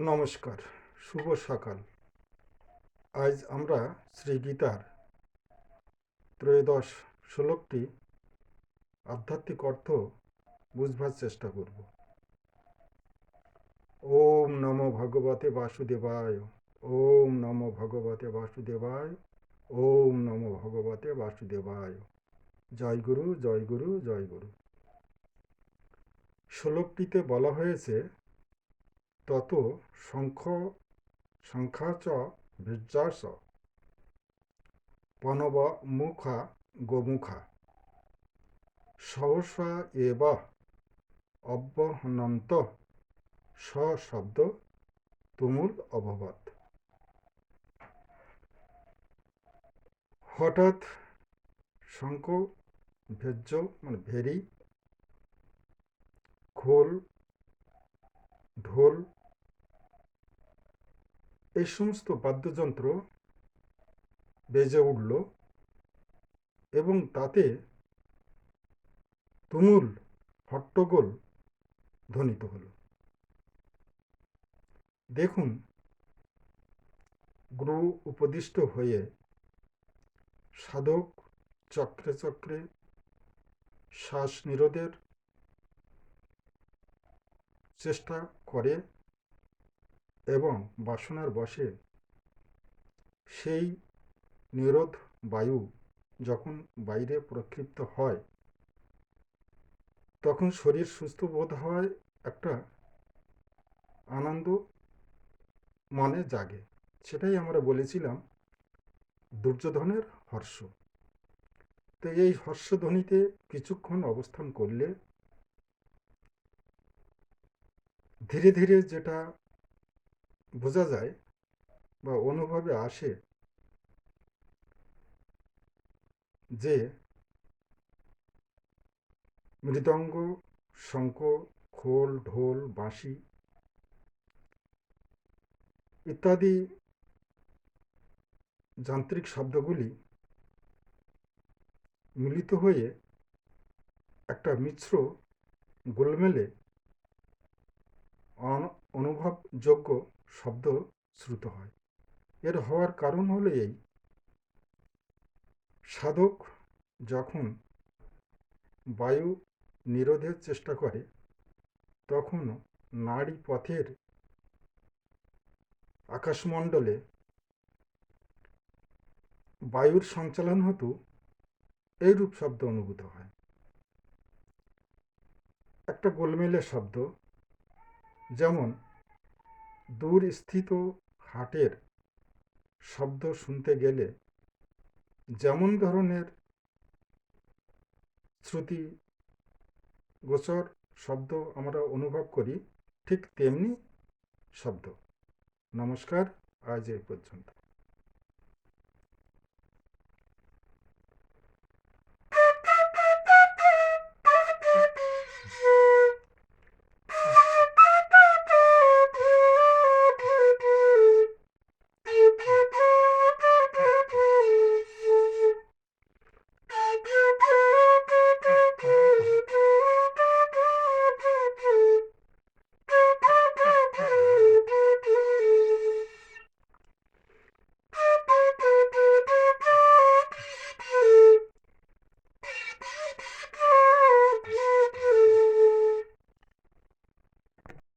নমস্কার, শুভ সকাল। আজ আমরা শ্রী গীতার ত্রয়োদশ শ্লোকটি, আধ্যাত্মিক অর্থ বুঝবার চেষ্টা করব। ওম নমো ভগবতে বাসুদেবায়, ওম নমো ভগবতে বাসুদেবায়, ওম নমো ভগবতে বাসুদেবায়। জয় গুরু জয় গুরু জয় গুরু। শ্লোকটিতে বলা হয়েছে তত শঙ্খ সংখ্যা চ বীর্যাস পনব মুখা গোমুখা। সহসা এব অব্যহনন্ত শব্দ, তুমুল অভবত হঠাৎ শঙ্খ, ভেজ্য মানে ভেরি, খোল, ঢোল এই সমস্ত বাদ্যযন্ত্র বেজে উঠল এবং তাতে তুমুল হট্টগোল ধ্বনিত হল। দেখুন, গুরু উপদিষ্ট হয়ে সাধক চক্রে চক্রে শ্বাস নিরোধের চেষ্টা করে এবং বাসনার বসে সেই নিরোধ বায়ু যখন বাইরে প্রক্ষিপ্ত হয়, তখন শরীর সুস্থ বোধ হয়, একটা আনন্দ মনে জাগে। সেটাই আমরা বলেছিলাম দুর্যোধনের হর্ষ। তো এই হর্ষধ্বনিতে কিছুক্ষণ অবস্থান করলে ধীরে ধীরে যেটা বোঝা যায় বা অনুভবে আসে যে মৃদঙ্গ, শঙ্খ, খোল, ঢোল, বাঁশি ইত্যাদি যান্ত্রিক শব্দগুলি মিলিত হয়ে একটা মিশ্র গোলমেলে অনুভবযোগ্য শব্দ শ্রুত হয়। এর হওয়ার কারণ হলো এই। সাধক যখন বায়ু নিরোধের চেষ্টা করে তখন নাড়ি পথের আকাশমণ্ডলে বায়ুর সঞ্চালন হতো, এইরূপ শব্দ অনুভূত হয়। একটা গোলমেলের শব্দ, যেমন দূর স্থিত হাটের শব্দ শুনতে গেলে যেমন ধরনের শ্রুতি, গোচর শব্দ আমরা অনুভব করি, ঠিক তেমনি শব্দ। নমস্কার, আজ এই পর্যন্ত।